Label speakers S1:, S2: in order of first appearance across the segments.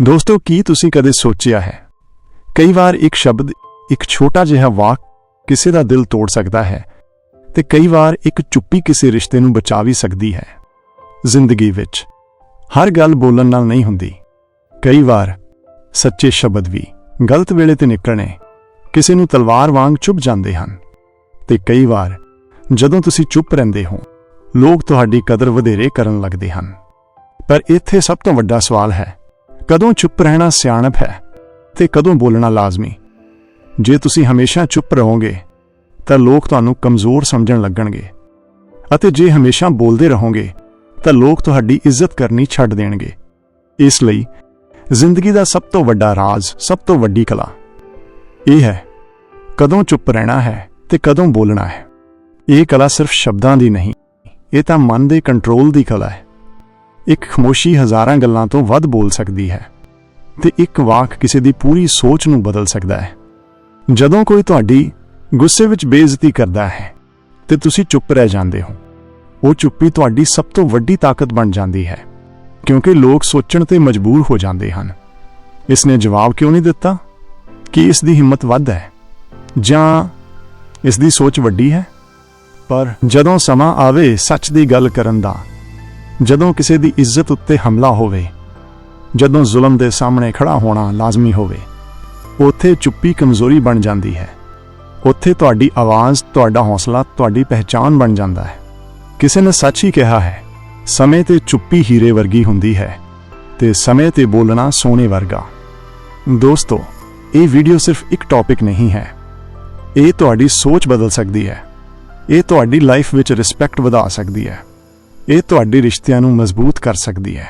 S1: ਦੋਸਤੋ, ਕੀ ਤੁਸੀਂ ਕਦੇ ਸੋਚਿਆ ਹੈ? ਕਈ ਵਾਰ ਇੱਕ ਸ਼ਬਦ, ਇੱਕ ਛੋਟਾ ਜਿਹਾ ਵਾਕ ਕਿਸੇ ਦਾ ਦਿਲ ਤੋੜ ਸਕਦਾ ਹੈ ਤੇ ਕਈ ਵਾਰ ਇੱਕ ਚੁੱਪੀ ਕਿਸੇ ਰਿਸ਼ਤੇ ਨੂੰ ਬਚਾ ਵੀ ਸਕਦੀ ਹੈ। ਜ਼ਿੰਦਗੀ ਵਿੱਚ ਹਰ ਗੱਲ ਬੋਲਣ ਨਾਲ ਨਹੀਂ ਹੁੰਦੀ। ਕਈ ਵਾਰ ਸੱਚੇ ਸ਼ਬਦ ਵੀ ਗਲਤ ਵੇਲੇ ਤੇ ਨਿਕਲਣੇ ਕਿਸੇ ਨੂੰ ਤਲਵਾਰ ਵਾਂਗ ਚੁੱਭ ਜਾਂਦੇ ਹਨ ਤੇ ਕਈ ਵਾਰ ਜਦੋਂ ਤੁਸੀਂ ਚੁੱਪ ਰਹਿੰਦੇ ਹੋ, ਲੋਕ ਤੁਹਾਡੀ ਕਦਰ ਵਧੇਰੇ ਕਰਨ ਲੱਗਦੇ ਹਨ। ਪਰ ਇੱਥੇ ਸਭ ਤੋਂ ਵੱਡਾ ਸਵਾਲ ਹੈ ਕਦੋਂ ਚੁੱਪ ਰਹਿਣਾ ਸਿਆਣਪ ਹੈ ਤੇ ਕਦੋਂ ਬੋਲਣਾ ਲਾਜ਼ਮੀ। ਜੇ ਤੁਸੀਂ ਹਮੇਸ਼ਾ ਚੁੱਪ ਰਹੋਗੇ, ਤਾਂ ਲੋਕ ਤੁਹਾਨੂੰ ਕਮਜ਼ੋਰ ਸਮਝਣ ਲੱਗਣਗੇ। ਅਤੇ ਜੇ ਹਮੇਸ਼ਾ ਬੋਲਦੇ ਰਹੋਗੇ, ਤਾਂ ਲੋਕ ਤੁਹਾਡੀ ਇੱਜ਼ਤ ਕਰਨੀ ਛੱਡ ਦੇਣਗੇ। ਇਸ ਲਈ ਜ਼ਿੰਦਗੀ ਦਾ ਸਭ ਤੋਂ ਵੱਡਾ ਰਾਜ਼, ਸਭ ਤੋਂ ਵੱਡੀ ਕਲਾ ਇਹ ਹੈ, ਕਦੋਂ ਚੁੱਪ ਰਹਿਣਾ ਹੈ ਤੇ ਕਦੋਂ ਬੋਲਣਾ ਹੈ। ਇਹ ਕਲਾ ਸਿਰਫ ਸ਼ਬਦਾਂ ਦੀ ਨਹੀਂ, ਇਹ ਤਾਂ ਮਨ ਦੇ ਕੰਟਰੋਲ ਦੀ ਕਲਾ ਹੈ। ਇੱਕ ਖਮੋਸ਼ੀ ਹਜ਼ਾਰਾਂ ਗੱਲਾਂ ਤੋਂ ਵੱਧ ਬੋਲ ਸਕਦੀ ਹੈ ਤੇ ਇੱਕ ਵਾਕ ਕਿਸੇ ਦੀ ਪੂਰੀ ਸੋਚ ਨੂੰ ਬਦਲ ਸਕਦਾ ਹੈ। ਜਦੋਂ ਕੋਈ ਤੁਹਾਡੀ ਗੁੱਸੇ ਵਿੱਚ ਬੇਇੱਜ਼ਤੀ ਕਰਦਾ ਹੈ ਤੇ ਤੁਸੀਂ ਚੁੱਪ ਰਹਿ ਜਾਂਦੇ ਹੋ। ਉਹ ਚੁੱਪੀ ਤੁਹਾਡੀ ਸਭ ਤੋਂ ਵੱਡੀ ਤਾਕਤ ਬਣ ਜਾਂਦੀ ਹੈ, ਕਿਉਂਕਿ ਲੋਕ ਸੋਚਣ ਤੇ ਮਜਬੂਰ ਹੋ ਜਾਂਦੇ ਹਨ। ਇਸ ਨੇ ਜਵਾਬ ਕਿਉਂ ਨਹੀਂ ਦਿੱਤਾ? ਕਿ ਇਸ ਦੀ ਹਿੰਮਤ ਵੱਧ ਹੈ, ਜਾਂ ਇਸ ਦੀ ਸੋਚ ਵੱਡੀ ਹੈ? ਪਰ ਜਦੋਂ ਸਮਾਂ ਆਵੇ ਸੱਚ ਦੀ ਗੱਲ ਕਰਨ ਦਾ ਜਦੋਂ ਕਿਸੇ ਦੀ ਇੱਜ਼ਤ ਉੱਤੇ ਹਮਲਾ ਹੋਵੇ, ਜਦੋਂ ਜ਼ੁਲਮ ਦੇ ਸਾਹਮਣੇ ਖੜਾ ਹੋਣਾ ਲਾਜ਼ਮੀ ਹੋਵੇ, ਉੱਥੇ ਚੁੱਪੀ ਕਮਜ਼ੋਰੀ ਬਣ ਜਾਂਦੀ ਹੈ। ਉੱਥੇ ਤੁਹਾਡੀ ਆਵਾਜ਼, ਤੁਹਾਡਾ ਹੌਸਲਾ, ਤੁਹਾਡੀ ਪਹਿਚਾਨ ਬਣ ਜਾਂਦਾ ਹੈ। ਕਿਸੇ ਨੇ ਸੱਚ ਹੀ ਕਿਹਾ ਹੈ, ਸਮੇਂ ਤੇ ਚੁੱਪੀ ਹੀਰੇ ਵਰਗੀ ਹੁੰਦੀ ਹੈ ਤੇ ਸਮੇਂ ਤੇ ਬੋਲਣਾ ਸੋਨੇ ਵਰਗਾ। ਦੋਸਤੋ, ਇਹ ਵੀਡੀਓ ਸਿਰਫ ਇੱਕ ਟੌਪਿਕ ਨਹੀਂ ਹੈ। ਇਹ ਤੁਹਾਡੀ ਸੋਚ ਬਦਲ ਸਕਦੀ ਹੈ। ਇਹ ਤੁਹਾਡੀ ਲਾਈਫ ਵਿੱਚ ਰਿਸਪੈਕਟ ਵਧਾ ਸਕਦੀ ਹੈ। ਇਹ ਤੁਹਾਡੇ ਰਿਸ਼ਤਿਆਂ ਨੂੰ ਮਜ਼ਬੂਤ ਕਰ ਸਕਦੀ ਹੈ।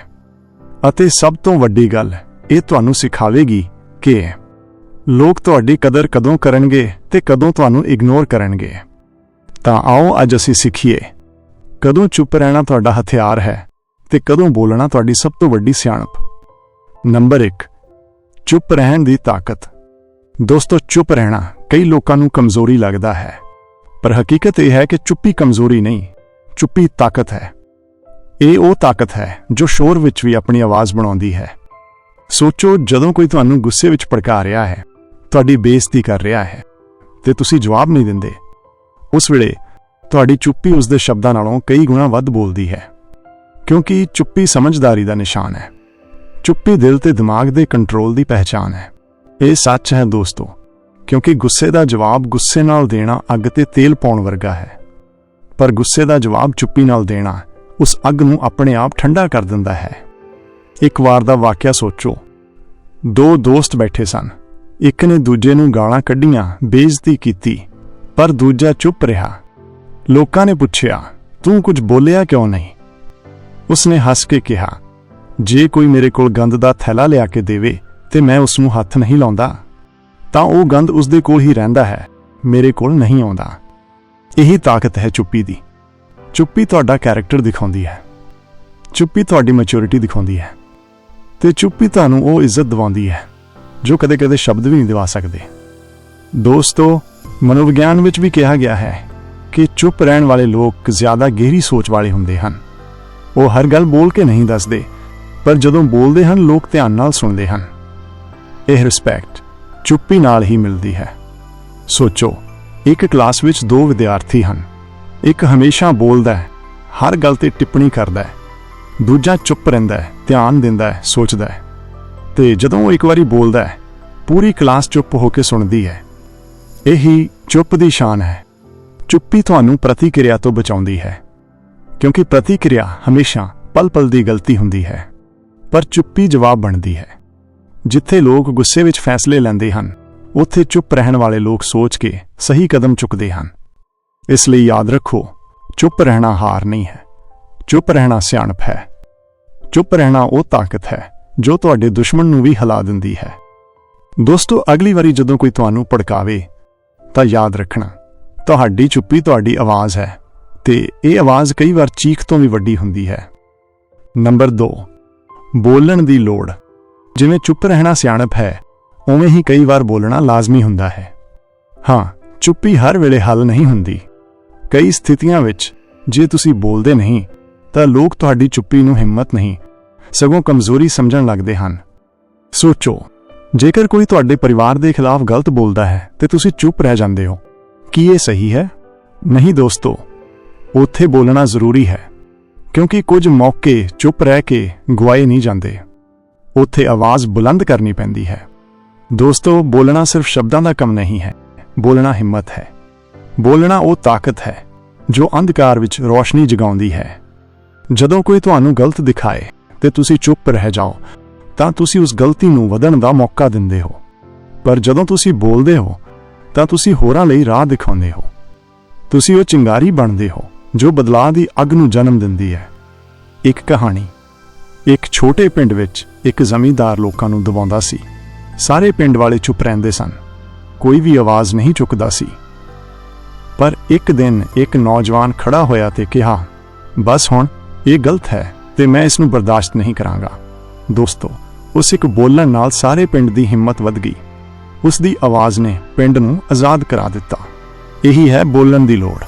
S1: ਅਤੇ ਸਭ ਤੋਂ ਵੱਡੀ ਗੱਲ, ਇਹ ਤੁਹਾਨੂੰ ਸਿਖਾਵੇਗੀ ਕਿ ਲੋਕ ਤੁਹਾਡੀ ਕਦਰ ਕਦੋਂ ਕਰਨਗੇ ਤੇ ਕਦੋਂ ਤੁਹਾਨੂੰ ਇਗਨੋਰ ਕਰਨਗੇ। ਤਾਂ ਆਓ ਅੱਜ ਅਸੀਂ ਸਿੱਖੀਏ, ਕਦੋਂ ਚੁੱਪ ਰਹਿਣਾ ਤੁਹਾਡਾ ਹਥਿਆਰ ਹੈ ਤੇ ਕਦੋਂ ਬੋਲਣਾ ਤੁਹਾਡੀ ਸਭ ਤੋਂ ਵੱਡੀ ਸਿਆਣਪ। ਨੰਬਰ 1 ਚੁੱਪ ਰਹਿਣ ਦੀ ਤਾਕਤ। ਦੋਸਤੋ, ਚੁੱਪ ਰਹਿਣਾ ਕਈ ਲੋਕਾਂ ਨੂੰ ਕਮਜ਼ੋਰੀ ਲੱਗਦਾ ਹੈ। ਪਰ ਹਕੀਕਤ ਇਹ ਹੈ ਕਿ ਚੁੱਪੀ ਕਮਜ਼ੋਰੀ ਨਹੀਂ, ਚੁੱਪੀ ਤਾਕਤ ਹੈ। ਇਹ ਉਹ ਤਾਕਤ ਹੈ ਜੋ ਸ਼ੋਰ ਵਿੱਚ ਵੀ ਆਪਣੀ ਆਵਾਜ਼ ਬਣਾਉਂਦੀ ਹੈ। ਸੋਚੋ ਜਦੋਂ ਕੋਈ ਤੁਹਾਨੂੰ ਗੁੱਸੇ ਵਿੱਚ ਭੜਕਾ ਰਿਹਾ ਹੈ, ਤੁਹਾਡੀ ਬੇਇੱਜ਼ਤੀ ਕਰ ਰਿਹਾ ਹੈ ਤੇ ਤੁਸੀਂ ਜਵਾਬ ਨਹੀਂ ਦਿੰਦੇ। ਉਸ ਵੇਲੇ ਤੁਹਾਡੀ ਚੁੱਪੀ ਉਸ ਦੇ ਸ਼ਬਦਾਂ ਨਾਲੋਂ ਕਈ ਗੁਣਾ ਵੱਧ ਬੋਲਦੀ ਹੈ। ਕਿਉਂਕਿ ਚੁੱਪੀ ਸਮਝਦਾਰੀ ਦਾ ਨਿਸ਼ਾਨ ਹੈ। ਚੁੱਪੀ ਦਿਲ ਤੇ ਦਿਮਾਗ ਦੇ ਕੰਟਰੋਲ ਦੀ ਪਹਿਚਾਨ ਹੈ। ਇਹ ਸੱਚ ਹੈ ਦੋਸਤੋ, ਕਿਉਂਕਿ ਗੁੱਸੇ ਦਾ ਜਵਾਬ ਗੁੱਸੇ ਨਾਲ ਦੇਣਾ ਅੱਗ ਤੇ ਤੇਲ ਪਾਉਣ ਵਰਗਾ ਹੈ। ਪਰ ਗੁੱਸੇ ਦਾ ਜਵਾਬ ਚੁੱਪੀ ਨਾਲ ਦੇਣਾ ਉਸ ਅੱਗ ਨੂੰ ਆਪਣੇ ਆਪ ਠੰਡਾ ਕਰ ਦਿੰਦਾ ਹੈ। ਇੱਕ ਵਾਰ ਦਾ ਵਾਕਿਆ ਸੋਚੋ। ਦੋ ਦੋਸਤ ਬੈਠੇ ਸਨ। ਇੱਕ ਨੇ ਦੂਜੇ ਨੂੰ ਗਾਲਾਂ ਕੱਢੀਆਂ, ਬੇਇੱਜ਼ਤੀ ਕੀਤੀ, ਪਰ ਦੂਜਾ ਚੁੱਪ ਰਿਹਾ। ਲੋਕਾਂ ਨੇ ਪੁੱਛਿਆ, ਤੂੰ ਕੁਝ ਬੋਲਿਆ ਕਿਉਂ ਨਹੀਂ? ਉਸਨੇ ਹੱਸ ਕੇ ਕਿਹਾ, ਜੇ ਕੋਈ ਮੇਰੇ ਕੋਲ ਗੰਦ ਦਾ ਥੈਲਾ ਲਿਆ ਕੇ ਦੇਵੇ ਤੇ ਮੈਂ ਉਸ ਨੂੰ ਹੱਥ ਨਹੀਂ ਲਾਉਂਦਾ, ਤਾਂ ਉਹ ਗੰਦ ਉਸ ਦੇ ਕੋਲ ਹੀ ਰਹਿੰਦਾ ਹੈ, ਮੇਰੇ ਕੋਲ ਨਹੀਂ ਆਉਂਦਾ। ਇਹੀ ਤਾਕਤ ਹੈ ਚੁੱਪੀ ਦੀ। ਚੁੱਪੀ ਤੁਹਾਡਾ ਕੈਰੈਕਟਰ ਦਿਖਾਉਂਦੀ ਹੈ। ਚੁੱਪੀ ਤੁਹਾਡੀ ਮੈਚੁਰਿਟੀ ਦਿਖਾਉਂਦੀ ਹੈ। ਤੇ ਚੁੱਪੀ ਤੁਹਾਨੂੰ ਉਹ ਇੱਜ਼ਤ ਦਿਵਾਉਂਦੀ ਹੈ, ਜੋ ਕਦੇ-ਕਦੇ ਸ਼ਬਦ ਵੀ ਨਹੀਂ ਦਿਵਾ ਸਕਦੇ। ਦੋਸਤੋ, ਮਨੋਵਿਗਿਆਨ ਵਿੱਚ ਵੀ ਕਿਹਾ ਗਿਆ ਹੈ ਕਿ ਚੁੱਪ ਰਹਿਣ ਵਾਲੇ ਲੋਕ ਜ਼ਿਆਦਾ ਗਹਿਰੀ ਸੋਚ ਵਾਲੇ ਹੁੰਦੇ ਹਨ। ਉਹ ਹਰ ਗੱਲ ਬੋਲ ਕੇ ਨਹੀਂ ਦੱਸਦੇ, ਪਰ ਜਦੋਂ ਬੋਲਦੇ ਹਨ, ਲੋਕ ਧਿਆਨ ਨਾਲ ਸੁਣਦੇ ਹਨ। ਇਹ ਰਿਸਪੈਕਟ ਚੁੱਪੀ ਨਾਲ ਹੀ ਮਿਲਦੀ ਹੈ। ਸੋਚੋ, ਇੱਕ ਕਲਾਸ ਵਿੱਚ ਦੋ ਵਿਦਿਆਰਥੀ ਹਨ। ਇੱਕ ਹਮੇਸ਼ਾ ਬੋਲਦਾ ਹੈ, ਹਰ ਗੱਲ ਤੇ ਟਿੱਪਣੀ ਕਰਦਾ ਹੈ, ਦੂਜਾ ਚੁੱਪ ਰਹਿੰਦਾ ਹੈ, ਧਿਆਨ ਦਿੰਦਾ ਹੈ, ਸੋਚਦਾ ਹੈ। ਤੇ ਜਦੋਂ ਉਹ ਇੱਕ ਵਾਰੀ ਬੋਲਦਾ ਹੈ, ਪੂਰੀ ਕਲਾਸ ਚੁੱਪ ਹੋ ਕੇ ਸੁਣਦੀ ਹੈ। ਇਹੀ ਚੁੱਪ ਦੀ ਸ਼ਾਨ ਹੈ। ਚੁੱਪੀ ਤੁਹਾਨੂੰ ਪ੍ਰਤੀਕਿਰਿਆ ਤੋਂ ਬਚਾਉਂਦੀ ਹੈ। ਕਿਉਂਕਿ ਪ੍ਰਤੀਕਿਰਿਆ ਹਮੇਸ਼ਾ ਪਲ-ਪਲ ਦੀ ਗਲਤੀ ਹੁੰਦੀ ਹੈ। ਪਰ ਚੁੱਪੀ ਜਵਾਬ ਬਣਦੀ ਹੈ। ਜਿੱਥੇ ਲੋਕ ਗੁੱਸੇ ਵਿੱਚ ਫੈਸਲੇ ਲੈਂਦੇ ਹਨ, ਉੱਥੇ ਚੁੱਪ ਰਹਿਣ ਵਾਲੇ ਲੋਕ ਸੋਚ ਕੇ ਸਹੀ ਕਦਮ ਚੁੱਕਦੇ ਹਨ। ਇਸ ਲਈ ਯਾਦ ਰੱਖੋ, ਚੁੱਪ ਰਹਿਣਾ ਹਾਰ ਨਹੀਂ ਹੈ, ਚੁੱਪ ਰਹਿਣਾ ਸਿਆਣਪ ਹੈ। ਚੁੱਪ ਰਹਿਣਾ ਉਹ ਤਾਕਤ ਹੈ ਜੋ ਤੁਹਾਡੇ ਦੁਸ਼ਮਣ ਨੂੰ ਵੀ ਹਿਲਾ ਦਿੰਦੀ ਹੈ। ਦੋਸਤੋ, ਅਗਲੀ ਵਾਰੀ ਜਦੋਂ ਕੋਈ ਤੁਹਾਨੂੰ ਭੜਕਾਵੇ, ਤਾਂ ਯਾਦ ਰੱਖਣਾ, ਤੁਹਾਡੀ ਚੁੱਪੀ ਤੁਹਾਡੀ ਆਵਾਜ਼ ਹੈ ਤੇ ਇਹ ਆਵਾਜ਼ ਕਈ ਵਾਰ ਚੀਖ ਤੋਂ ਵੀ ਵੱਡੀ ਹੁੰਦੀ ਹੈ। ਨੰਬਰ 2 ਬੋਲਣ ਦੀ ਲੋੜ। ਜਿਵੇਂ ਚੁੱਪ ਰਹਿਣਾ ਸਿਆਣਪ ਹੈ, ਉਵੇਂ ਹੀ ਕਈ ਵਾਰ ਬੋਲਣਾ ਲਾਜ਼ਮੀ ਹੁੰਦਾ ਹੈ। ਹਾਂ, ਚੁੱਪੀ ਹਰ ਵੇਲੇ ਹੱਲ ਨਹੀਂ ਹੁੰਦੀ। ਕਈ ਸਥਿਤੀਆਂ ਵਿੱਚ ਜੇ ਤੁਸੀਂ ਬੋਲਦੇ ਨਹੀਂ, ਤਾਂ ਲੋਕ ਤੁਹਾਡੀ ਚੁੱਪੀ ਨੂੰ ਹਿੰਮਤ ਨਹੀਂ, ਸਗੋਂ ਕਮਜ਼ੋਰੀ ਸਮਝਣ ਲੱਗਦੇ ਹਨ। ਸੋਚੋ, ਜੇਕਰ ਕੋਈ ਤੁਹਾਡੇ ਪਰਿਵਾਰ ਦੇ ਖਿਲਾਫ ਗਲਤ ਬੋਲਦਾ ਹੈ, ਤੇ ਤੁਸੀਂ ਚੁੱਪ ਰਹਿ ਜਾਂਦੇ ਹੋ। ਕੀ ਇਹ ਸਹੀ ਹੈ? ਨਹੀਂ ਦੋਸਤੋ, ਉੱਥੇ ਬੋਲਣਾ ਜ਼ਰੂਰੀ ਹੈ, ਕਿਉਂਕਿ ਕੁਝ ਮੌਕੇ ਚੁੱਪ ਰਹਿ ਕੇ ਗਵਾਏ ਨਹੀਂ ਜਾਂਦੇ। ਉੱਥੇ ਆਵਾਜ਼ ਬੁਲੰਦ ਕਰਨੀ ਪੈਂਦੀ ਹੈ। ਦੋਸਤੋ, ਬੋਲਣਾ ਸਿਰਫ ਸ਼ਬਦਾਂ ਦਾ ਕੰਮ ਨਹੀਂ ਹੈ, ਬੋਲਣਾ ਹਿੰਮਤ ਹੈ। ਬੋਲਣਾ ਉਹ ਤਾਕਤ ਹੈ, ਜੋ ਅੰਧਕਾਰ ਵਿੱਚ ਰੋਸ਼ਨੀ ਜਗਾਉਂਦੀ ਹੈ। ਜਦੋਂ ਕੋਈ ਤੁਹਾਨੂੰ ਗਲਤ ਦਿਖਾਏ ਤੇ ਤੁਸੀਂ ਚੁੱਪ ਰਹਿ ਜਾਓ, ਤਾਂ ਤੁਸੀਂ ਉਸ ਗਲਤੀ ਨੂੰ ਵਧਣ ਦਾ ਮੌਕਾ ਦਿੰਦੇ ਹੋ। ਪਰ ਜਦੋਂ ਤੁਸੀਂ ਬੋਲਦੇ ਹੋ, ਤਾਂ ਤੁਸੀਂ ਹੋਰਾਂ ਲਈ ਰਾਹ ਦਿਖਾਉਂਦੇ ਹੋ। ਤੁਸੀਂ ਉਹ ਚਿੰਗਾਰੀ ਬਣਦੇ ਹੋ, ਜੋ ਬਦਲਾਅ ਦੀ ਅੱਗ ਨੂੰ ਜਨਮ ਦਿੰਦੀ ਹੈ। ਇੱਕ ਕਹਾਣੀ। ਇੱਕ ਛੋਟੇ ਪਿੰਡ ਵਿੱਚ ਇੱਕ ਜ਼ਮੀਂਦਾਰ ਲੋਕਾਂ ਨੂੰ ਦਬਾਉਂਦਾ ਸੀ। ਸਾਰੇ ਪਿੰਡ ਵਾਲੇ ਚੁੱਪ ਰਹਿੰਦੇ ਸਨ। ਕੋਈ ਵੀ ਆਵਾਜ਼ ਨਹੀਂ ਚੁੱਕਦਾ ਸੀ। ਪਰ ਇੱਕ ਦਿਨ ਇੱਕ ਨੌਜਵਾਨ ਖੜਾ ਹੋਇਆ ਤੇ ਕਿਹਾ, ਬਸ ਹੁਣ, ਇਹ ਗਲਤ ਹੈ ਤੇ ਮੈਂ ਇਸ ਨੂੰ ਬਰਦਾਸ਼ਤ ਨਹੀਂ ਕਰਾਂਗਾ। ਦੋਸਤੋ, ਉਸ ਇੱਕ ਬੋਲਣ ਨਾਲ ਸਾਰੇ ਪਿੰਡ ਦੀ ਹਿੰਮਤ ਵੱਧ ਗਈ। ਉਸ ਦੀ ਆਵਾਜ਼ ਨੇ ਪਿੰਡ ਨੂੰ ਆਜ਼ਾਦ ਕਰਾ ਦਿੱਤਾ। ਇਹੀ ਹੈ ਬੋਲਣ ਦੀ ਲੋੜ।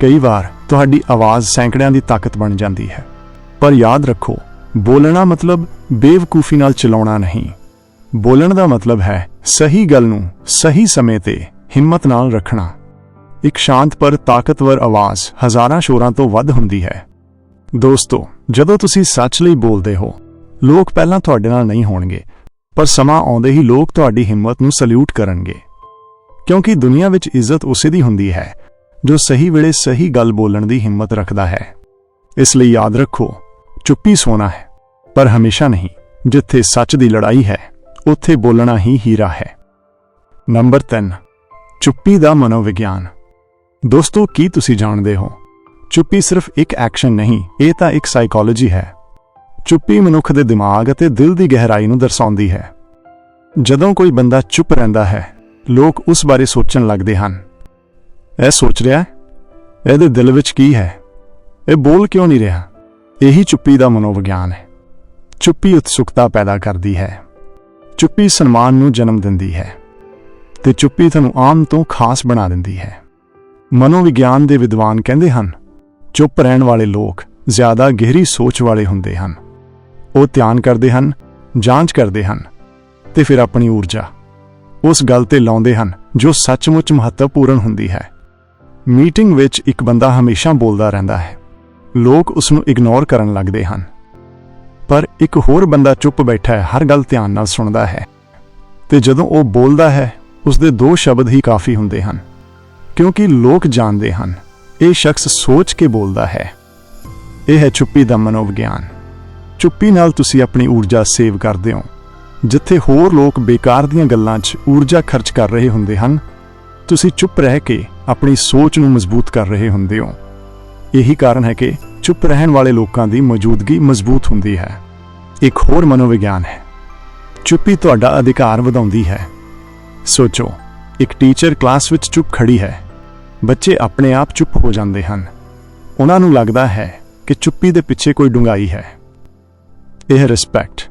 S1: ਕਈ ਵਾਰ ਤੁਹਾਡੀ ਆਵਾਜ਼ ਸੈਂਕੜਿਆਂ ਦੀ ਤਾਕਤ ਬਣ ਜਾਂਦੀ ਹੈ। ਪਰ ਯਾਦ ਰੱਖੋ, ਬੋਲਣਾ ਮਤਲਬ ਬੇਵਕੂਫੀ ਨਾਲ ਚਲਾਉਣਾ ਨਹੀਂ। ਬੋਲਣ ਦਾ ਮਤਲਬ ਹੈ ਸਹੀ ਗੱਲ ਨੂੰ ਸਹੀ ਸਮੇਂ ਤੇ ਹਿੰਮਤ ਨਾਲ ਰੱਖਣਾ। ਇੱਕ ਸ਼ਾਂਤ ਪਰ ਤਾਕਤਵਰ ਆਵਾਜ਼ ਹਜ਼ਾਰਾਂ ਸ਼ੋਰਾਂ ਤੋਂ ਵੱਧ ਹੁੰਦੀ ਹੈ। ਦੋਸਤੋ, ਜਦੋਂ ਤੁਸੀਂ ਸੱਚ ਲਈ ਬੋਲਦੇ ਹੋ, ਲੋਕ ਪਹਿਲਾਂ ਤੁਹਾਡੇ ਨਾਲ ਨਹੀਂ ਹੋਣਗੇ, ਪਰ ਸਮਾਂ ਆਉਂਦੇ ਹੀ ਲੋਕ ਤੁਹਾਡੀ ਹਿੰਮਤ ਨੂੰ ਸਲੂਟ ਕਰਨਗੇ। ਕਿਉਂਕਿ ਦੁਨੀਆ ਵਿੱਚ ਇੱਜ਼ਤ ਉਸੇ ਦੀ ਹੁੰਦੀ ਹੈ, ਜੋ ਸਹੀ ਵੇਲੇ ਸਹੀ ਗੱਲ ਬੋਲਣ ਦੀ ਹਿੰਮਤ ਰੱਖਦਾ ਹੈ। ਇਸ ਲਈ ਯਾਦ ਰੱਖੋ, ਚੁੱਪੀ ਸੋਨਾ ਹੈ, ਪਰ ਹਮੇਸ਼ਾ ਨਹੀਂ, ਜਿੱਥੇ ਸੱਚ ਦੀ ਲੜਾਈ ਹੈ, ਉੱਥੇ ਬੋਲਣਾ ਹੀ ਹੀਰਾ ਹੈ। ਨੰਬਰ 3 ਚੁੱਪੀ ਦਾ ਮਨੋਵਿਗਿਆਨ। ਦੋਸਤੋ, ਕੀ ਤੁਸੀਂ ਜਾਣਦੇ ਹੋ? ਚੁੱਪੀ ਸਿਰਫ ਇੱਕ ਐਕਸ਼ਨ ਨਹੀਂ, ਇਹ ਤਾਂ ਇੱਕ ਸਾਈਕੋਲੋਜੀ ਹੈ। ਚੁੱਪੀ ਮਨੁੱਖ ਦੇ ਦਿਮਾਗ ਅਤੇ ਦਿਲ ਦੀ ਗਹਿਰਾਈ ਨੂੰ ਦਰਸਾਉਂਦੀ ਹੈ। ਜਦੋਂ ਕੋਈ ਬੰਦਾ ਚੁੱਪ ਰਹਿੰਦਾ ਹੈ, ਲੋਕ ਉਸ ਬਾਰੇ ਸੋਚਣ ਲੱਗਦੇ ਹਨ। ਇਹ ਸੋਚ ਰਿਹਾ ਹੈ? ਇਹਦੇ ਦਿਲ ਵਿੱਚ ਕੀ ਹੈ? ਇਹ ਬੋਲ ਕਿਉਂ ਨਹੀਂ ਰਿਹਾ? ਇਹੀ ਚੁੱਪੀ ਦਾ ਮਨੋਵਿਗਿਆਨ ਹੈ। ਚੁੱਪੀ ਉਤਸੁਕਤਾ ਪੈਦਾ ਕਰਦੀ ਹੈ। ਚੁੱਪੀ ਸਨਮਾਨ ਨੂੰ ਜਨਮ ਦਿੰਦੀ ਹੈ। ਤੇ ਚੁੱਪੀ ਤੁਹਾਨੂੰ ਆਮ ਤੋਂ ਖਾਸ ਬਣਾ ਦਿੰਦੀ ਹੈ। ਮਨੋਵਿਗਿਆਨ ਦੇ ਵਿਦਵਾਨ ਕਹਿੰਦੇ ਹਨ, ਚੁੱਪ ਰਹਿਣ ਵਾਲੇ ਲੋਕ ਜ਼ਿਆਦਾ ਗਹਿਰੀ ਸੋਚ ਵਾਲੇ ਹੁੰਦੇ ਹਨ। ਉਹ ਧਿਆਨ ਕਰਦੇ ਹਨ, ਜਾਂਚ ਕਰਦੇ ਹਨ ਤੇ ਫਿਰ ਆਪਣੀ ਊਰਜਾ ਉਸ ਗੱਲ ਤੇ ਲਾਉਂਦੇ ਹਨ ਜੋ ਸੱਚਮੁੱਚ ਮਹੱਤਵਪੂਰਨ ਹੁੰਦੀ ਹੈ। ਮੀਟਿੰਗ ਵਿੱਚ ਇੱਕ ਬੰਦਾ ਹਮੇਸ਼ਾ ਬੋਲਦਾ ਰਹਿੰਦਾ ਹੈ। ਲੋਕ ਉਸ ਨੂੰ ਇਗਨੋਰ ਕਰਨ ਲੱਗਦੇ ਹਨ। ਪਰ ਇੱਕ ਹੋਰ ਬੰਦਾ ਚੁੱਪ ਬੈਠਾ ਹੈ, ਹਰ ਗੱਲ ਧਿਆਨ ਨਾਲ ਸੁਣਦਾ ਹੈ ਤੇ ਜਦੋਂ ਉਹ ਬੋਲਦਾ ਹੈ ਉਸ ਦੇ ਦੋ ਸ਼ਬਦ ਹੀ ਕਾਫੀ ਹੁੰਦੇ ਹਨ। ਕਿਉਂਕਿ ਲੋਕ ਜਾਣਦੇ ਹਨ, ਇਹ ਸ਼ਖਸ ਸੋਚ ਕੇ ਬੋਲਦਾ ਹੈ। ਇਹ ਹੈ ਚੁੱਪੀ ਦਾ ਮਨੋਵਿਗਿਆਨ। ਚੁੱਪੀ ਨਾਲ ਤੁਸੀਂ ਆਪਣੀ ਊਰਜਾ ਸੇਵ ਕਰਦੇ ਹੋ। ਜਿੱਥੇ ਹੋਰ ਲੋਕ ਬੇਕਾਰ ਦੀਆਂ ਗੱਲਾਂ 'ਚ ਊਰਜਾ ਖਰਚ ਕਰ ਰਹੇ ਹੁੰਦੇ ਹਨ, ਤੁਸੀਂ ਚੁੱਪ ਰਹਿ ਕੇ ਆਪਣੀ ਸੋਚ ਨੂੰ ਮਜ਼ਬੂਤ ਕਰ ਰਹੇ ਹੁੰਦੇ ਹੋ। ਇਹੀ ਕਾਰਨ ਹੈ ਕਿ ਚੁੱਪ ਰਹਿਣ ਵਾਲੇ ਲੋਕਾਂ ਦੀ ਮੌਜੂਦਗੀ ਮਜ਼ਬੂਤ ਹੁੰਦੀ ਹੈ। ਇੱਕ ਹੋਰ ਮਨੋਵਿਗਿਆਨ ਹੈ। ਚੁੱਪੀ ਤੁਹਾਡਾ ਅਧਿਕਾਰ ਵਧਾਉਂਦੀ ਹੈ। ਸੋਚੋ, ਇੱਕ ਟੀਚਰ ਕਲਾਸ ਵਿੱਚ ਚੁੱਪ ਖੜੀ ਹੈ। ਬੱਚੇ ਆਪਣੇ ਆਪ ਚੁੱਪ ਹੋ ਜਾਂਦੇ ਹਨ। ਉਹਨਾਂ ਨੂੰ ਲੱਗਦਾ ਹੈ ਕਿ ਚੁੱਪੀ ਦੇ ਪਿੱਛੇ ਕੋਈ ਡੂੰਘਾਈ ਹੈ। ਇਹ ਰਿਸਪੈਕਟ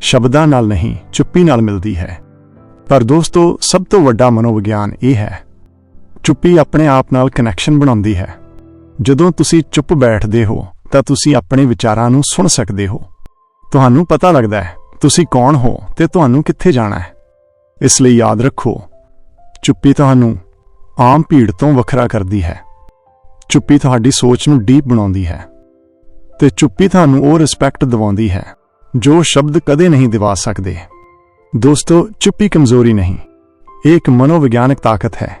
S1: ਸ਼ਬਦਾਂ ਨਾਲ ਨਹੀਂ, ਚੁੱਪੀ ਨਾਲ ਮਿਲਦੀ ਹੈ। ਪਰ ਦੋਸਤੋ, ਸਭ ਤੋਂ ਵੱਡਾ ਮਨੋਵਿਗਿਆਨ ਇਹ ਹੈ, ਚੁੱਪੀ ਆਪਣੇ ਆਪ ਨਾਲ ਕਨੈਕਸ਼ਨ ਬਣਾਉਂਦੀ ਹੈ। ਜਦੋਂ ਤੁਸੀਂ ਚੁੱਪ ਬੈਠਦੇ ਹੋ, ਤਾਂ ਤੁਸੀਂ ਆਪਣੇ ਵਿਚਾਰਾਂ ਨੂੰ ਸੁਣ ਸਕਦੇ ਹੋ। ਤੁਹਾਨੂੰ ਪਤਾ ਲੱਗਦਾ ਹੈ, ਤੁਸੀਂ ਕੌਣ ਹੋ ਤੇ ਤੁਹਾਨੂੰ ਕਿੱਥੇ ਜਾਣਾ ਹੈ। ਇਸ ਲਈ ਯਾਦ ਰੱਖੋ, ਚੁੱਪੀ ਤੁਹਾਨੂੰ ਆਮ ਭੀੜ ਤੋਂ ਵੱਖਰਾ ਕਰਦੀ ਹੈ। ਚੁੱਪੀ ਤੁਹਾਡੀ ਸੋਚ ਨੂੰ ਡੀਪ ਬਣਾਉਂਦੀ ਹੈ ਤੇ ਚੁੱਪੀ ਤੁਹਾਨੂੰ ਉਹ ਰਿਸਪੈਕਟ ਦਿਵਾਉਂਦੀ ਹੈ, ਜੋ ਸ਼ਬਦ ਕਦੇ ਨਹੀਂ ਦਿਵਾ ਸਕਦੇ। ਦੋਸਤੋ, ਚੁੱਪੀ ਕਮਜ਼ੋਰੀ ਨਹੀਂ। ਇਹ ਇੱਕ ਮਨੋਵਿਗਿਆਨਕ ਤਾਕਤ ਹੈ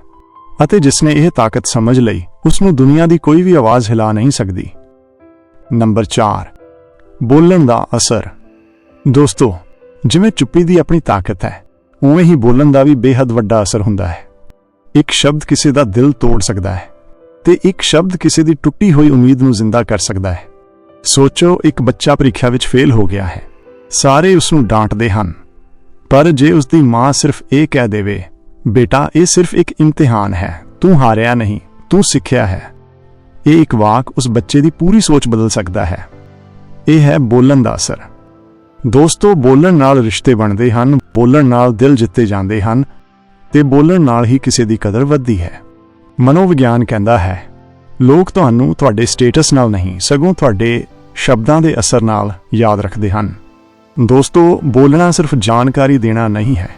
S1: ਅਤੇ ਜਿਸ ਨੇ ਇਹ ਤਾਕਤ ਸਮਝ ਲਈ, ਉਸ ਨੂੰ ਦੁਨੀਆ ਦੀ ਕੋਈ ਵੀ ਆਵਾਜ਼ ਹਿਲਾ ਨਹੀਂ ਸਕਦੀ। ਨੰਬਰ 4 ਬੋਲਣ ਦਾ ਅਸਰ। ਦੋਸਤੋ, ਜਿਵੇਂ ਚੁੱਪੀ ਦੀ ਆਪਣੀ ਤਾਕਤ ਹੈ, ਉਵੇਂ ਹੀ ਬੋਲਣ ਦਾ ਵੀ ਬੇਹੱਦ ਵੱਡਾ ਅਸਰ ਹੁੰਦਾ ਹੈ। ਇੱਕ ਸ਼ਬਦ ਕਿਸੇ ਦਾ ਦਿਲ ਤੋੜ ਸਕਦਾ ਹੈ ਤੇ ਇੱਕ ਸ਼ਬਦ ਕਿਸੇ ਦੀ ਟੁੱਟੀ ਹੋਈ ਉਮੀਦ ਨੂੰ ਜ਼ਿੰਦਾ ਕਰ ਸਕਦਾ ਹੈ। ਸੋਚੋ, ਇੱਕ ਬੱਚਾ ਪ੍ਰੀਖਿਆ ਵਿੱਚ ਫੇਲ ਹੋ ਗਿਆ ਹੈ। ਸਾਰੇ ਉਸ ਨੂੰ ਡਾਂਟਦੇ ਹਨ। ਪਰ ਜੇ ਉਸ ਦੀ ਮਾਂ ਸਿਰਫ ਇਹ ਕਹਿ ਦੇਵੇ, ਬੇਟਾ, ਇਹ ਸਿਰਫ ਇੱਕ ਇਮਤਿਹਾਨ ਹੈ। ਤੂੰ ਹਾਰਿਆ ਨਹੀਂ, ਤੂੰ ਸਿੱਖਿਆ ਹੈ। ਇਹ ਇੱਕ ਵਾਕ ਉਸ ਬੱਚੇ ਦੀ ਪੂਰੀ ਸੋਚ ਬਦਲ ਸਕਦਾ ਹੈ। ਇਹ ਹੈ ਬੋਲਣ ਦਾ ਅਸਰ। ਦੋਸਤੋ, ਬੋਲਣ ਨਾਲ ਰਿਸ਼ਤੇ ਬਣਦੇ ਹਨ, ਬੋਲਣ ਨਾਲ ਦਿਲ ਜਿੱਤੇ ਜਾਂਦੇ ਹਨ ਤੇ ਬੋਲਣ ਨਾਲ ਹੀ ਕਿਸੇ ਦੀ ਕਦਰ ਵੱਧਦੀ ਹੈ। ਮਨੋਵਿਗਿਆਨ ਕਹਿੰਦਾ ਹੈ, ਲੋਕ ਤੁਹਾਨੂੰ ਤੁਹਾਡੇ ਸਟੇਟਸ ਨਾਲ ਨਹੀਂ, ਸਗੋਂ ਤੁਹਾਡੇ ਸ਼ਬਦਾਂ ਦੇ ਅਸਰ ਨਾਲ ਯਾਦ ਰੱਖਦੇ ਹਨ। ਦੋਸਤੋ, ਬੋਲਣਾ ਸਿਰਫ ਜਾਣਕਾਰੀ ਦੇਣਾ ਨਹੀਂ ਹੈ।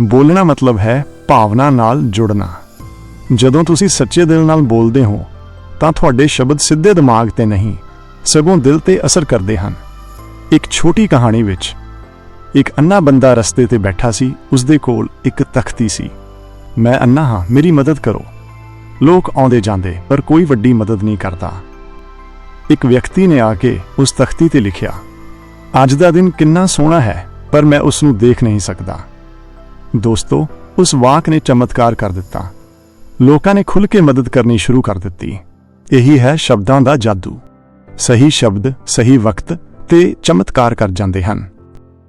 S1: ਬੋਲਣਾ ਮਤਲਬ ਹੈ ਭਾਵਨਾ ਨਾਲ ਜੁੜਨਾ। ਜਦੋਂ ਤੁਸੀਂ ਸੱਚੇ ਦਿਲ ਨਾਲ ਬੋਲਦੇ ਹੋ, ਤਾਂ ਤੁਹਾਡੇ ਸ਼ਬਦ ਸਿੱਧੇ ਦਿਮਾਗ ਤੇ ਨਹੀਂ, ਸਗੋਂ ਦਿਲ ਤੇ ਅਸਰ ਕਰਦੇ ਹਨ। ਇੱਕ ਛੋਟੀ ਕਹਾਣੀ ਵਿੱਚ ਇੱਕ ਅੰਨਾ ਬੰਦਾ ਰਸਤੇ ਤੇ ਬੈਠਾ ਸੀ ਉਸ ਦੇ ਕੋਲ ਇੱਕ ਤਖਤੀ ਸੀ। ਮੈਂ ਅੰਨਾ ਹਾਂ, ਮੇਰੀ ਮਦਦ ਕਰੋ। ਲੋਕ ਆਉਂਦੇ ਜਾਂਦੇ, ਪਰ ਕੋਈ ਵੱਡੀ ਮਦਦ ਨਹੀਂ ਕਰਦਾ। ਇੱਕ ਵਿਅਕਤੀ ਨੇ ਆ ਕੇ ਉਸ ਤਖਤੀ ਤੇ ਲਿਖਿਆ, ਅੱਜ ਦਾ ਦਿਨ ਕਿੰਨਾ ਸੋਹਣਾ ਹੈ, ਪਰ ਮੈਂ ਉਸ ਨੂੰ ਦੇਖ ਨਹੀਂ ਸਕਦਾ। ਦੋਸਤੋ, ਉਸ ਵਾਕ ਨੇ ਚਮਤਕਾਰ ਕਰ ਦਿੱਤਾ। ਲੋਕਾਂ ਨੇ ਖੁੱਲ੍ਹ ਕੇ ਮਦਦ ਕਰਨੀ ਸ਼ੁਰੂ ਕਰ ਦਿੱਤੀ। ਇਹੀ ਹੈ ਸ਼ਬਦਾਂ ਦਾ ਜਾਦੂ। ਸਹੀ ਸ਼ਬਦ, ਸਹੀ ਵਕਤ ਤੇ ਚਮਤਕਾਰ ਕਰ ਜਾਂਦੇ ਹਨ।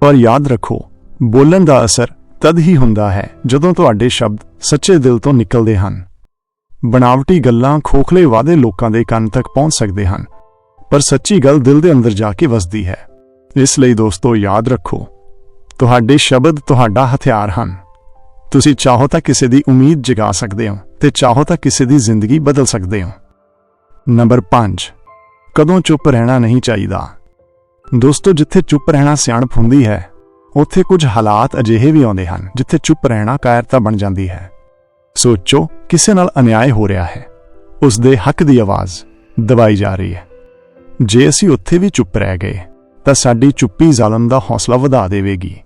S1: ਪਰ ਯਾਦ ਰੱਖੋ, ਬੋਲਣ ਦਾ ਅਸਰ ਤਦ ਹੀ ਹੁੰਦਾ ਹੈ ਜਦੋਂ ਤੁਹਾਡੇ ਸ਼ਬਦ ਸੱਚੇ ਦਿਲ ਤੋਂ ਨਿਕਲਦੇ ਹਨ। ਬਣਾਵਟੀ ਗੱਲਾਂ ਖੋਖਲੇ ਵਾਅਦੇ ਲੋਕਾਂ ਦੇ ਕੰਨ ਤੱਕ ਪਹੁੰਚ ਸਕਦੇ ਹਨ, ਪਰ ਸੱਚੀ ਗੱਲ ਦਿਲ ਦੇ ਅੰਦਰ ਜਾ ਕੇ ਵਸਦੀ ਹੈ। ਇਸ ਲਈ ਦੋਸਤੋ, ਯਾਦ ਰੱਖੋ, ਤੁਹਾਡੇ ਸ਼ਬਦ ਤੁਹਾਡਾ ਹਥਿਆਰ ਹਨ। ਤੁਸੀਂ ਚਾਹੋ ਤਾਂ ਕਿਸੇ ਦੀ ਉਮੀਦ ਜਗਾ ਸਕਦੇ ਹੋ ਤੇ ਚਾਹੋ ਤਾਂ ਕਿਸੇ ਦੀ ਜ਼ਿੰਦਗੀ ਬਦਲ ਸਕਦੇ ਹੋ। ਨੰਬਰ 5 ਕਦੋਂ ਚੁੱਪ ਰਹਿਣਾ ਨਹੀਂ ਚਾਹੀਦਾ? ਦੋਸਤੋ, ਜਿੱਥੇ ਚੁੱਪ ਰਹਿਣਾ ਸਿਆਣਪ ਹੁੰਦੀ ਹੈ, ਉੱਥੇ ਕੁਝ ਹਾਲਾਤ ਅਜਿਹੇ ਵੀ ਆਉਂਦੇ ਹਨ, ਜਿੱਥੇ ਚੁੱਪ ਰਹਿਣਾ ਕਾਇਰਤਾ ਬਣ ਜਾਂਦੀ ਹੈ। ਸੋਚੋ, ਕਿਸੇ ਨਾਲ ਅਨਿਆਏ ਹੋ ਰਿਹਾ ਹੈ। ਉਸ ਦੇ ਹੱਕ ਦੀ ਆਵਾਜ਼ ਦਬਾਈ ਜਾ ਰਹੀ ਹੈ। ਜੇ ਅਸੀਂ ਉੱਥੇ ਵੀ ਚੁੱਪ ਰਹਿ ਗਏ, ਤਾਂ ਸਾਡੀ ਚੁੱਪੀ ਜ਼ਾਲਮ ਦਾ ਹੌਸਲਾ ਵਧਾ ਦੇਵੇਗੀ।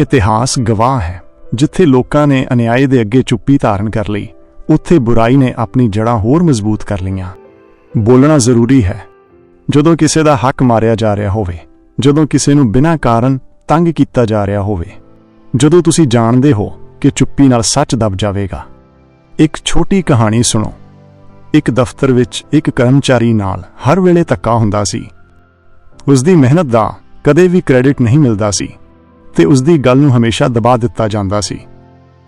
S1: ਇਤਿਹਾਸ ਗਵਾਹ ਹੈ। ਜਿੱਥੇ ਲੋਕਾਂ ਨੇ ਅਨਿਆਏ ਦੇ ਅੱਗੇ ਚੁੱਪੀ ਧਾਰਨ ਕਰ ਲਈ, ਉੱਥੇ ਬੁਰਾਈ ਨੇ ਆਪਣੀ ਜੜ੍ਹਾਂ ਹੋਰ ਮਜ਼ਬੂਤ ਕਰ ਲਈਆਂ। ਬੋਲਣਾ ਜ਼ਰੂਰੀ ਹੈ। ਜਦੋਂ ਕਿਸੇ ਦਾ ਹੱਕ ਮਾਰਿਆ ਜਾ ਰਿਹਾ ਹੋਵੇ, ਜਦੋਂ ਕਿਸੇ ਨੂੰ ਬਿਨਾਂ ਕਾਰਨ ਤੰਗ ਕੀਤਾ ਜਾ ਰਿਹਾ ਹੋਵੇ, ਜਦੋਂ ਤੁਸੀਂ ਜਾਣਦੇ ਹੋ ਕਿ ਚੁੱਪੀ ਨਾਲ ਸੱਚ ਦਬ ਜਾਵੇਗਾ। ਇੱਕ ਛੋਟੀ ਕਹਾਣੀ ਸੁਣੋ। ਇੱਕ ਦਫ਼ਤਰ ਵਿੱਚ ਇੱਕ ਕਰਮਚਾਰੀ ਨਾਲ ਹਰ ਵੇਲੇ ਧੱਕਾ ਹੁੰਦਾ ਸੀ। ਉਸ ਦੀ ਮਿਹਨਤ ਦਾ ਕਦੇ ਵੀ ਕ੍ਰੈਡਿਟ ਨਹੀਂ ਮਿਲਦਾ ਸੀ ਤੇ ਉਸ ਦੀ ਗੱਲ ਨੂੰ ਹਮੇਸ਼ਾ ਦਬਾ ਦਿੱਤਾ ਜਾਂਦਾ ਸੀ।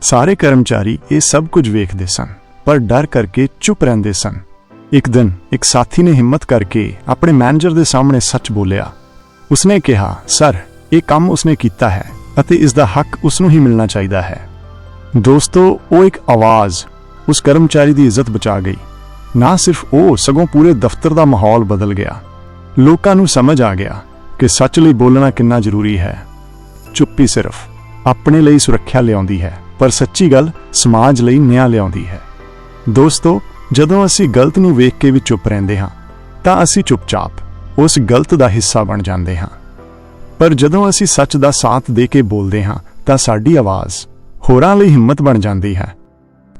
S1: ਸਾਰੇ ਕਰਮਚਾਰੀ ਇਹ ਸਭ ਕੁਝ ਵੇਖਦੇ ਸਨ, ਪਰ ਡਰ ਕਰਕੇ ਚੁੱਪ ਰਹਿੰਦੇ ਸਨ। ਇੱਕ ਦਿਨ ਇੱਕ ਸਾਥੀ ਨੇ ਹਿੰਮਤ ਕਰਕੇ ਆਪਣੇ ਮੈਨੇਜਰ ਦੇ ਸਾਹਮਣੇ ਸੱਚ ਬੋਲਿਆ। ਉਸਨੇ ਕਿਹਾ, ਸਰ, ਇਹ ਕੰਮ ਉਸਨੇ ਕੀਤਾ ਹੈ ਅਤੇ ਇਸ ਦਾ ਹੱਕ ਉਸ ਨੂੰ ਹੀ ਮਿਲਣਾ ਚਾਹੀਦਾ ਹੈ। ਦੋਸਤੋ, ਉਹ ਇੱਕ ਆਵਾਜ਼ ਉਸ ਕਰਮਚਾਰੀ ਦੀ ਇੱਜ਼ਤ ਬਚਾ ਗਈ। ਨਾ ਸਿਰਫ ਉਹ, ਸਗੋਂ ਪੂਰੇ ਦਫ਼ਤਰ ਦਾ ਮਾਹੌਲ ਬਦਲ ਗਿਆ। ਲੋਕਾਂ ਨੂੰ ਸਮਝ ਆ ਗਿਆ ਕਿ ਸੱਚ ਲਈ ਬੋਲਣਾ ਕਿੰਨਾ ਜ਼ਰੂਰੀ ਹੈ। ਚੁੱਪੀ ਸਿਰਫ ਆਪਣੇ ਲਈ ਸੁਰੱਖਿਆ ਲਿਆਉਂਦੀ ਹੈ, ਪਰ ਸੱਚੀ ਗੱਲ ਸਮਾਜ ਲਈ ਨਿਆਂ ਲਿਆਉਂਦੀ ਹੈ। ਦੋਸਤੋ ਜਦੋਂ ਅਸੀਂ ਗਲਤ ਨੂੰ ਵੇਖ ਕੇ ਵੀ ਚੁੱਪ ਰਹਿੰਦੇ ਹਾਂ, ਤਾਂ ਅਸੀਂ ਚੁੱਪਚਾਪ ਉਸ ਗਲਤ ਦਾ ਹਿੱਸਾ ਬਣ ਜਾਂਦੇ ਹਾਂ। ਪਰ ਜਦੋਂ ਅਸੀਂ ਸੱਚ ਦਾ ਸਾਥ ਦੇ ਕੇ ਬੋਲਦੇ ਹਾਂ, ਤਾਂ ਸਾਡੀ ਆਵਾਜ਼ ਹੋਰਾਂ ਲਈ ਹਿੰਮਤ ਬਣ ਜਾਂਦੀ ਹੈ।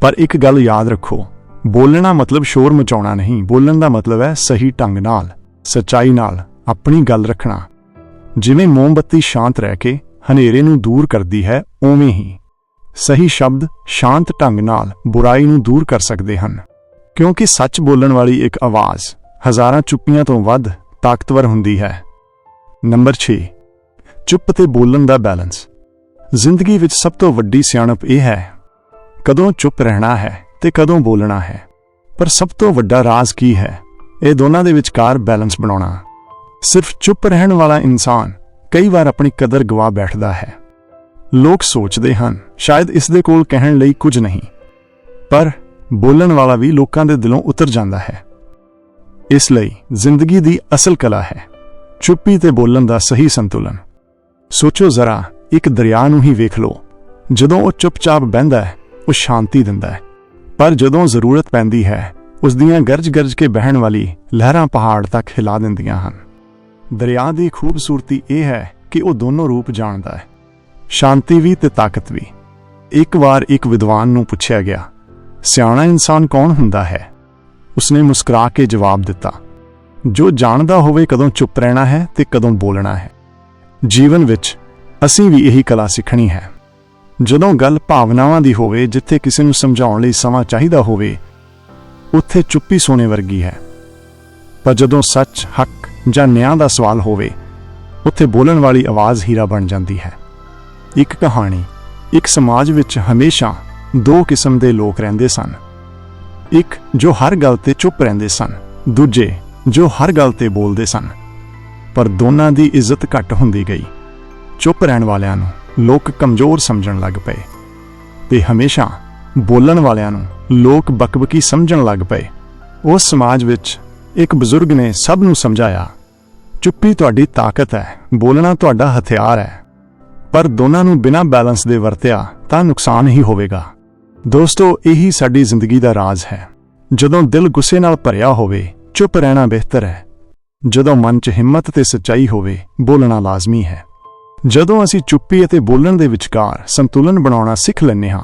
S1: ਪਰ ਇੱਕ ਗੱਲ ਯਾਦ ਰੱਖੋ, ਬੋਲਣਾ ਮਤਲਬ ਸ਼ੋਰ ਮਚਾਉਣਾ ਨਹੀਂ, ਬੋਲਣ ਦਾ ਮਤਲਬ ਹੈ ਸਹੀ ਢੰਗ ਨਾਲ, ਸਚਾਈ ਨਾਲ ਆਪਣੀ ਗੱਲ ਰੱਖਣਾ। ਜਿਵੇਂ ਮੋਮਬੱਤੀ ਸ਼ਾਂਤ ਰਹਿ ਕੇ ਹਨੇਰੇ ਨੂੰ ਦੂਰ ਕਰਦੀ ਹੈ, ਉਵੇਂ ਹੀ ਸਹੀ ਸ਼ਬਦ ਸ਼ਾਂਤ ਢੰਗ ਨਾਲ ਬੁਰਾਈ ਨੂੰ ਦੂਰ ਕਰ ਸਕਦੇ ਹਨ। ਕਿਉਂਕਿ ਸੱਚ ਬੋਲਣ ਵਾਲੀ ਇੱਕ ਆਵਾਜ਼ ਹਜ਼ਾਰਾਂ ਚੁੱਪੀਆਂ ਤੋਂ ਵੱਧ ਤਾਕਤਵਰ ਹੁੰਦੀ ਹੈ। ਨੰਬਰ 6 ਚੁੱਪ ਤੇ ਬੋਲਣ ਦਾ ਬੈਲੈਂਸ। ਜ਼ਿੰਦਗੀ ਵਿੱਚ ਸਭ ਤੋਂ ਵੱਡੀ ਸਿਆਣਪ ਇਹ ਹੈ, ਕਦੋਂ ਚੁੱਪ ਰਹਿਣਾ ਹੈ ਤੇ ਕਦੋਂ ਬੋਲਣਾ ਹੈ। ਪਰ ਸਭ ਤੋਂ ਵੱਡਾ ਰਾਜ਼ ਕੀ ਹੈ? ਇਹ ਦੋਨਾਂ ਦੇ ਵਿਚਕਾਰ ਬੈਲੈਂਸ ਬਣਾਉਣਾ। ਸਿਰਫ ਚੁੱਪ ਰਹਿਣ ਵਾਲਾ ਇਨਸਾਨ ਕਈ ਵਾਰ ਆਪਣੀ ਕਦਰ ਗਵਾ ਬੈਠਦਾ ਹੈ। ਲੋਕ ਸੋਚਦੇ ਹਨ, ਸ਼ਾਇਦ ਇਸ ਦੇ ਕੋਲ ਕਹਿਣ ਲਈ ਕੁਝ ਨਹੀਂ। ਪਰ ਬੋਲਣ ਵਾਲਾ ਵੀ ਲੋਕਾਂ ਦੇ ਦਿਲੋਂ ਉਤਰ ਜਾਂਦਾ ਹੈ। ਇਸ ਲਈ ਜ਼ਿੰਦਗੀ ਦੀ ਅਸਲ ਕਲਾ ਹੈ, ਚੁੱਪੀ ਤੇ ਬੋਲਣ ਦਾ ਸਹੀ ਸੰਤੁਲਨ। ਸੋਚੋ ਜ਼ਰਾ, ਇੱਕ ਦਰਿਆ ਨੂੰ ਹੀ ਵੇਖ ਲਓ। ਜਦੋਂ ਉਹ ਚੁੱਪਚਾਪ ਬਹਿੰਦਾ ਹੈ, ਉਹ ਸ਼ਾਂਤੀ ਦਿੰਦਾ ਹੈ। ਪਰ ਜਦੋਂ ਜ਼ਰੂਰਤ ਪੈਂਦੀ ਹੈ, ਉਸ ਦੀਆਂ ਗਰਜ-ਗਰਜ ਕੇ ਬਹਿਣ ਵਾਲੀ ਲਹਿਰਾਂ ਪਹਾੜ ਤੱਕ ਹਿਲਾ ਦਿੰਦੀਆਂ ਹਨ। ਦਰਿਆ ਦੀ ਖੂਬਸੂਰਤੀ ਇਹ ਹੈ ਕਿ ਉਹ ਦੋਨੋਂ ਰੂਪ ਜਾਣਦਾ ਹੈ। ਸ਼ਾਂਤੀ ਵੀ ਤੇ ਤਾਕਤ ਵੀ। ਇੱਕ ਵਾਰ ਇੱਕ ਵਿਦਵਾਨ ਨੂੰ ਪੁੱਛਿਆ ਗਿਆ ਸਿਆਣਾ ਇਨਸਾਨ ਕੌਣ ਹੁੰਦਾ ਹੈ? ਉਸਨੇ ਮੁਸਕਰਾ ਕੇ ਜਵਾਬ ਦਿੱਤਾ, ਜੋ ਜਾਣਦਾ ਹੋਵੇ ਕਦੋਂ ਚੁੱਪ ਰਹਿਣਾ ਹੈ ਤੇ ਕਦੋਂ ਬੋਲਣਾ ਹੈ। ਜੀਵਨ ਵਿੱਚ ਅਸੀਂ ਵੀ ਇਹੀ ਕਲਾ ਸਿੱਖਣੀ ਹੈ। ਜਦੋਂ ਗੱਲ ਭਾਵਨਾਵਾਂ ਦੀ ਹੋਵੇ, ਜਿੱਥੇ ਕਿਸੇ ਨੂੰ ਸਮਝਾਉਣ ਲਈ ਸਮਾਂ ਚਾਹੀਦਾ ਹੋਵੇ, ਉੱਥੇ ਚੁੱਪੀ ਸੋਨੇ ਵਰਗੀ ਹੈ। ਪਰ ਜਦੋਂ ਸੱਚ, ਹੱਕ ਜਾਂ ਨਿਆਂ ਦਾ ਸਵਾਲ ਹੋਵੇ, ਉੱਥੇ ਬੋਲਣ ਵਾਲੀ ਆਵਾਜ਼ ਹੀਰਾ ਬਣ ਜਾਂਦੀ ਹੈ। ਇੱਕ ਕਹਾਣੀ, ਇੱਕ ਸਮਾਜ ਵਿੱਚ ਹਮੇਸ਼ਾ ਦੋ ਕਿਸਮ ਦੇ ਲੋਕ ਰਹਿੰਦੇ ਸਨ। ਇੱਕ ਜੋ ਹਰ ਗੱਲ ਤੇ ਚੁੱਪ ਰਹਿੰਦੇ ਸਨ, ਦੂਜੇ ਜੋ ਹਰ ਗੱਲ ਤੇ ਬੋਲਦੇ ਸਨ। ਪਰ ਦੋਨਾਂ ਦੀ ਇੱਜ਼ਤ ਘੱਟ ਹੁੰਦੀ ਗਈ। ਚੁੱਪ ਰਹਿਣ ਵਾਲਿਆਂ ਨੂੰ ਲੋਕ ਕਮਜ਼ੋਰ ਸਮਝਣ ਲੱਗ ਪਏ ਤੇ ਹਮੇਸ਼ਾ ਬੋਲਣ ਵਾਲਿਆਂ ਨੂੰ ਲੋਕ ਬਕਬਕੀ ਸਮਝਣ ਲੱਗ ਪਏ। ਉਸ ਸਮਾਜ ਵਿੱਚ ਇੱਕ ਬਜ਼ੁਰਗ ਨੇ ਸਭ ਨੂੰ ਸਮਝਾਇਆ, ਚੁੱਪੀ ਤੁਹਾਡੀ ਤਾਕਤ ਹੈ, ਬੋਲਣਾ ਤੁਹਾਡਾ ਹਥਿਆਰ ਹੈ। ਪਰ ਦੋਨਾਂ ਨੂੰ ਬਿਨਾਂ ਬੈਲੈਂਸ ਦੇ ਵਰਤਿਆ ਤਾਂ ਨੁਕਸਾਨ ਹੀ ਹੋਵੇਗਾ। ਦੋਸਤੋ, ਇਹੀ ਸਾਡੀ ਜ਼ਿੰਦਗੀ ਦਾ ਰਾਜ਼ ਹੈ। ਜਦੋਂ ਦਿਲ ਗੁੱਸੇ ਨਾਲ ਭਰਿਆ ਹੋਵੇ, ਚੁੱਪ ਰਹਿਣਾ ਬਿਹਤਰ ਹੈ। ਜਦੋਂ ਮਨ 'ਚ ਹਿੰਮਤ ਤੇ ਸੱਚਾਈ ਹੋਵੇ, ਬੋਲਣਾ ਲਾਜ਼ਮੀ ਹੈ। ਜਦੋਂ ਅਸੀਂ ਚੁੱਪੀ ਅਤੇ ਬੋਲਣ ਦੇ ਵਿਚਕਾਰ ਸੰਤੁਲਨ ਬਣਾਉਣਾ ਸਿੱਖ ਲੈਂਦੇ ਹਾਂ,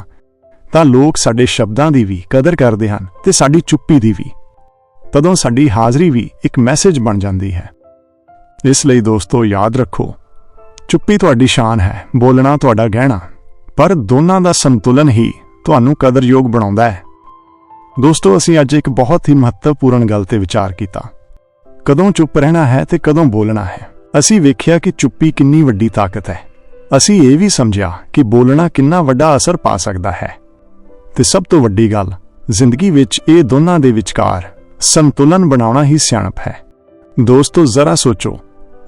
S1: ਤਾਂ ਲੋਕ ਸਾਡੇ ਸ਼ਬਦਾਂ ਦੀ ਵੀ ਕਦਰ ਕਰਦੇ ਹਨ ਤੇ ਸਾਡੀ ਚੁੱਪੀ ਦੀ ਵੀ। ਤਦੋਂ ਸਾਡੀ ਹਾਜ਼ਰੀ ਵੀ ਇੱਕ ਮੈਸੇਜ ਬਣ ਜਾਂਦੀ ਹੈ। ਇਸ ਲਈ ਦੋਸਤੋ, ਯਾਦ ਰੱਖੋ, ਚੁੱਪੀ ਤੁਹਾਡੀ ਸ਼ਾਨ ਹੈ, ਬੋਲਣਾ ਤੁਹਾਡਾ ਗਹਿਣਾ, ਪਰ ਦੋਨਾਂ ਦਾ ਸੰਤੁਲਨ ਹੀ ਤੁਹਾਨੂੰ ਕਦਰਯੋਗ ਬਣਾਉਂਦਾ ਹੈ। ਦੋਸਤੋ, ਅਸੀਂ ਅੱਜ ਇੱਕ ਬਹੁਤ ਹੀ ਮਹੱਤਵਪੂਰਨ ਗੱਲ ਤੇ ਵਿਚਾਰ ਕੀਤਾ। ਕਦੋਂ ਚੁੱਪ ਰਹਿਣਾ ਹੈ ਤੇ ਕਦੋਂ ਬੋਲਣਾ ਹੈ? ਅਸੀਂ ਵੇਖਿਆ ਕਿ ਚੁੱਪੀ ਕਿੰਨੀ ਵੱਡੀ ਤਾਕਤ ਹੈ। ਅਸੀਂ ਇਹ ਵੀ ਸਮਝਿਆ ਕਿ ਬੋਲਣਾ ਕਿੰਨਾ ਵੱਡਾ ਅਸਰ ਪਾ ਸਕਦਾ ਹੈ। ਤੇ ਸਭ ਤੋਂ ਵੱਡੀ ਗੱਲ, ਜ਼ਿੰਦਗੀ ਵਿੱਚ ਇਹ ਦੋਨਾਂ ਦੇ ਵਿਚਕਾਰ ਸੰਤੁਲਨ ਬਣਾਉਣਾ ਹੀ ਸਿਆਣਪ ਹੈ। ਦੋਸਤੋ, ਜ਼ਰਾ ਸੋਚੋ,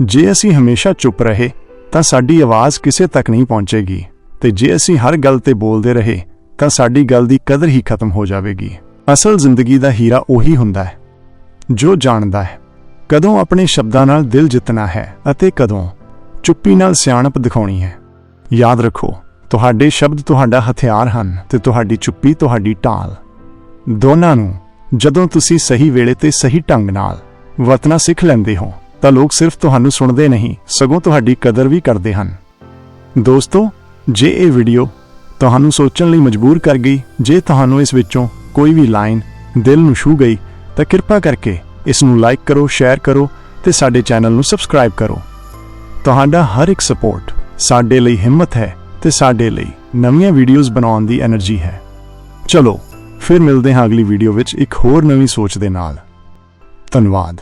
S1: ਜੇ ਅਸੀਂ ਹਮੇਸ਼ਾ ਚੁੱਪ ਰਹੇ, ਤਾਂ ਸਾਡੀ ਆਵਾਜ਼ ਕਿਸੇ ਤੱਕ ਨਹੀਂ ਪਹੁੰਚੇਗੀ। ਤੇ ਜੇ ਅਸੀਂ ਹਰ ਗੱਲ ਤੇ ਬੋਲਦੇ ਰਹੇ ਤਾਂ ਸਾਡੀ ਗੱਲ ਦੀ ਕਦਰ ਹੀ ਖਤਮ ਹੋ ਜਾਵੇਗੀ। ਅਸਲ ਜ਼ਿੰਦਗੀ ਦਾ ਹੀਰਾ ਉਹੀ ਹੁੰਦਾ ਹੈ, ਜੋ ਜਾਣਦਾ ਹੈ, ਕਦੋਂ ਆਪਣੇ ਸ਼ਬਦਾਂ ਨਾਲ ਦਿਲ ਜਿੱਤਣਾ ਹੈ ਅਤੇ ਕਦੋਂ ਚੁੱਪੀ ਨਾਲ ਸਿਆਣਪ ਦਿਖਾਉਣੀ ਹੈ। ਯਾਦ ਰੱਖੋ, ਤੁਹਾਡੇ ਸ਼ਬਦ ਤੁਹਾਡਾ ਹਥਿਆਰ ਹਨ ਤੇ ਤੁਹਾਡੀ ਚੁੱਪੀ, ਤੁਹਾਡੀ ਢਾਲ। ਦੋਨਾਂ ਨੂੰ ਜਦੋਂ ਤੁਸੀਂ ਸਹੀ ਵੇਲੇ ਤੇ ਸਹੀ ਢੰਗ ਨਾਲ ਵਰਤਣਾ ਸਿੱਖ ਲੈਂਦੇ ਹੋ, ਤਾਂ ਲੋਕ ਸਿਰਫ ਤੁਹਾਨੂੰ ਸੁਣਦੇ ਨਹੀਂ, ਸਗੋਂ ਤੁਹਾਡੀ ਕਦਰ ਵੀ ਕਰਦੇ ਹਨ। ਦੋਸਤੋ, ਜੇ ਇਹ ਵੀਡੀਓ ਤੁਹਾਨੂੰ ਸੋਚਣ ਲਈ ਮਜਬੂਰ ਕਰ ਗਈ। ਜੇ ਤੁਹਾਨੂੰ ਇਸ ਵਿੱਚੋਂ ਕੋਈ ਵੀ ਲਾਈਨ ਦਿਲ ਨੂੰ ਛੂ ਗਈ, ਤਾਂ ਕਿਰਪਾ ਕਰਕੇ ਇਸ ਨੂੰ ਲਾਈਕ ਕਰੋ ਸ਼ੇਅਰ ਕਰੋ ਤੇ ਸਾਡੇ ਚੈਨਲ ਨੂੰ ਸਬਸਕ੍ਰਾਈਬ ਕਰੋ। ਤੁਹਾਡਾ ਹਰ ਇੱਕ ਸਪੋਰਟ ਸਾਡੇ ਲਈ ਹਿੰਮਤ ਹੈ ਤੇ ਸਾਡੇ ਲਈ ਨਵੀਆਂ ਵੀਡੀਓਜ਼ ਬਣਾਉਣ ਦੀ એનર્ਜੀ ਹੈ। ਚਲੋ, ਫਿਰ ਮਿਲਦੇ ਹਾਂ ਅਗਲੀ ਵੀਡੀਓ ਵਿੱਚ ਇੱਕ ਹੋਰ ਨਵੀਂ ਸੋਚ ਦੇ ਨਾਲ। ਧੰਨਵਾਦ।